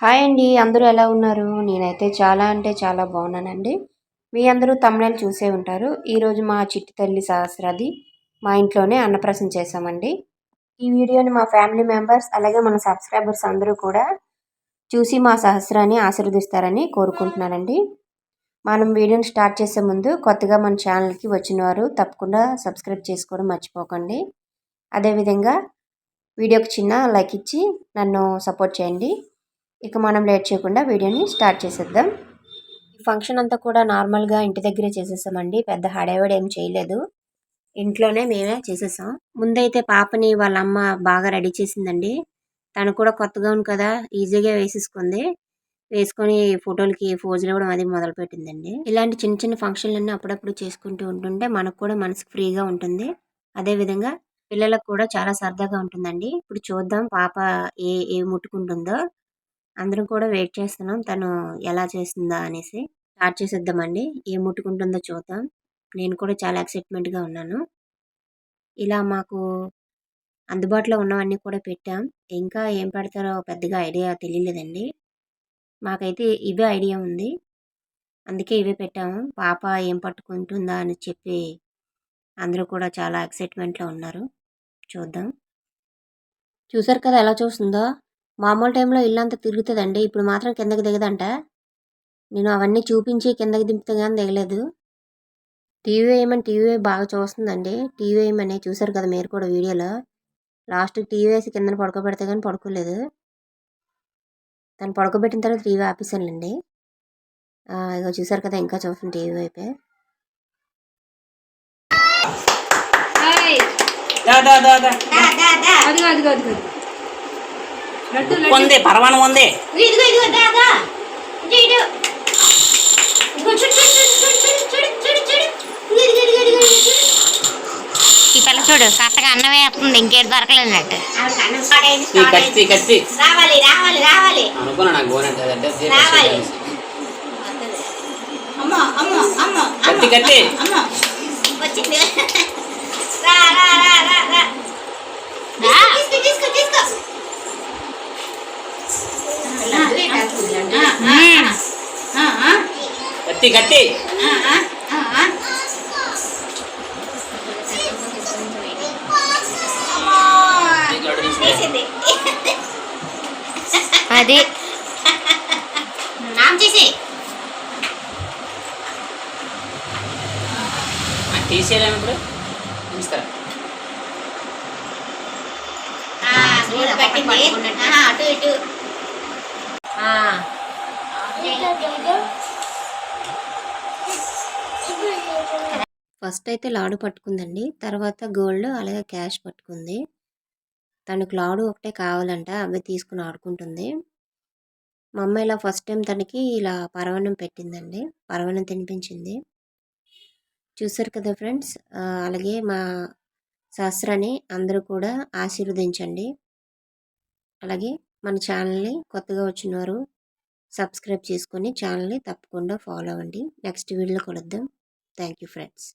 Hi అండి అందరూ ఎలా ఉన్నారు? నేనైతే చాలా అంటే చాలా బాగున్నానండి. మీ అందరూ తమిళని చూసే ఉంటారు. ఈరోజు మా చిట్టి తల్లి సహస్రాది మా ఇంట్లోనే అన్నప్రసన్న చేశామండి. ఈ వీడియోని మా ఫ్యామిలీ మెంబర్స్ అలాగే మన సబ్స్క్రైబర్స్ అందరూ కూడా చూసి మా సహస్రాన్ని ఆశీర్వదిస్తారని కోరుకుంటున్నానండి. మనం వీడియోని స్టార్ట్ చేసే ముందు కొత్తగా మన ఛానల్కి వచ్చిన వారు తప్పకుండా సబ్స్క్రైబ్ చేసుకోవడం మర్చిపోకండి. అదేవిధంగా వీడియోకి చిన్న లైక్ ఇచ్చి నన్ను సపోర్ట్ చేయండి. ఇక మనం లేట్ చేయకుండా వీడియోని స్టార్ట్ చేసేద్దాం. ఈ ఫంక్షన్ అంతా కూడా నార్మల్గా ఇంటి దగ్గరే చేసేసామండి. పెద్ద హడావిడి ఏం చేయలేదు. ఇంట్లోనే మేమే చేసేసాం. ముందైతే పాపని వాళ్ళ అమ్మ బాగా రెడీ చేసిందండి. తను కూడా కొత్తగా ఉంది కదా ఈజీగా వేసేసుకుంది. వేసుకొని ఫోటోలకి ఫోజులు ఇవ్వడం అది మొదలు పెట్టిందండి ఇలాంటి చిన్న చిన్న ఫంక్షన్లన్నీ అప్పుడప్పుడు చేసుకుంటూ ఉంటుంటే మనకు కూడా మనసుకు ఫ్రీగా ఉంటుంది. అదేవిధంగా పిల్లలకు కూడా చాలా సరదాగా ఉంటుందండి. ఇప్పుడు చూద్దాం పాప ఏ ఏ ముట్టుకుంటుందో. అందరం కూడా వెయిట్ చేస్తున్నాం. తను ఎలా చేస్తుందా అనేసి. స్టార్ట్ చేసేద్దామండి. ఏం ముట్టుకుంటుందో చూద్దాం. నేను కూడా చాలా ఎక్సైట్మెంట్గా ఉన్నాను. ఇలా మాకు అందుబాటులో ఉన్నవన్నీ కూడా పెట్టాం. ఇంకా ఏం పెడతారో పెద్దగా ఐడియా తెలియలేదండి. మాకైతే ఇవే ఐడియా ఉంది. అందుకే ఇవే పెట్టాము. పాప ఏం పట్టుకుంటుందా అని చెప్పి అందరూ కూడా చాలా ఎక్సైట్మెంట్లో ఉన్నారు. చూద్దాం. చూసారు కదా ఎలా చూస్తుందో? మామూలు టైంలో ఇల్లంతా తిరుగుతుందండి. ఇప్పుడు మాత్రం కిందకి దిగదంట. నేను అవన్నీ చూపించి కిందకి దింపితే కానీ దిగలేదు. టీవీ వేయమని టీవీ బాగా చూస్తుందండి. టీవీ వేయమని చూసారు కదా మీరు కూడా వీడియోలో. లాస్ట్ టీవీ వేసి కింద పడుకోబెడితే కానీ పడుకోలేదు. తను పడుకోబెట్టిన తర్వాత టీవీ ఆపేసానులేండి ఇక చూసారు కదా ఇంకా చూస్తుంది టీవీ వైపే. అదిగో అదిగో అదిగో. ఉంది పరమాణం ఉంది ఈ పిల్ల చూడు కరెక్ట్గా అన్నం వేస్తుంది ఇంకేది దొరకలేనట్టు ఆవిడ అన్నం స్టార్ట్ అయింది ఈ స్టార్ట్ కత్తి అయింది. కత్తి. రావాలి రావాలి రావాలి. అనుకున్నా నాకు గోన అంటే రావాలి. అమ్మ అమ్మ అమ్మ. కత్తి కత్తి. అమ్మ. వచ్చింది. ఆ చేసింది అది తీసేయలేము ఇప్పుడు నమస్కారం అటు ఇటు. ఫస్ట్ అయితే లాడు పట్టుకుందండి. తర్వాత గోల్డ్ అలాగే క్యాష్ పట్టుకుంది. తనకు లాడు ఒకటే కావాలంట అవి తీసుకుని ఆడుకుంటుంది. మా అమ్మ ఇలా ఫస్ట్ టైం తనకి ఇలా పరవన్నం పెట్టిందండి. పరవన్నం తినిపించింది. చూసారు కదా ఫ్రెండ్స్ అలాగే మా శాస్త్రాన్ని అందరూ కూడా ఆశీర్వదించండి. అలాగే మన ఛానల్ని కొత్తగా వచ్చిన వారు సబ్స్క్రైబ్ చేసుకొని ఛానల్ని తప్పకుండా ఫాలో అవ్వండి. నెక్స్ట్ వీడియోలో కలుద్దాం. Thank you, friends.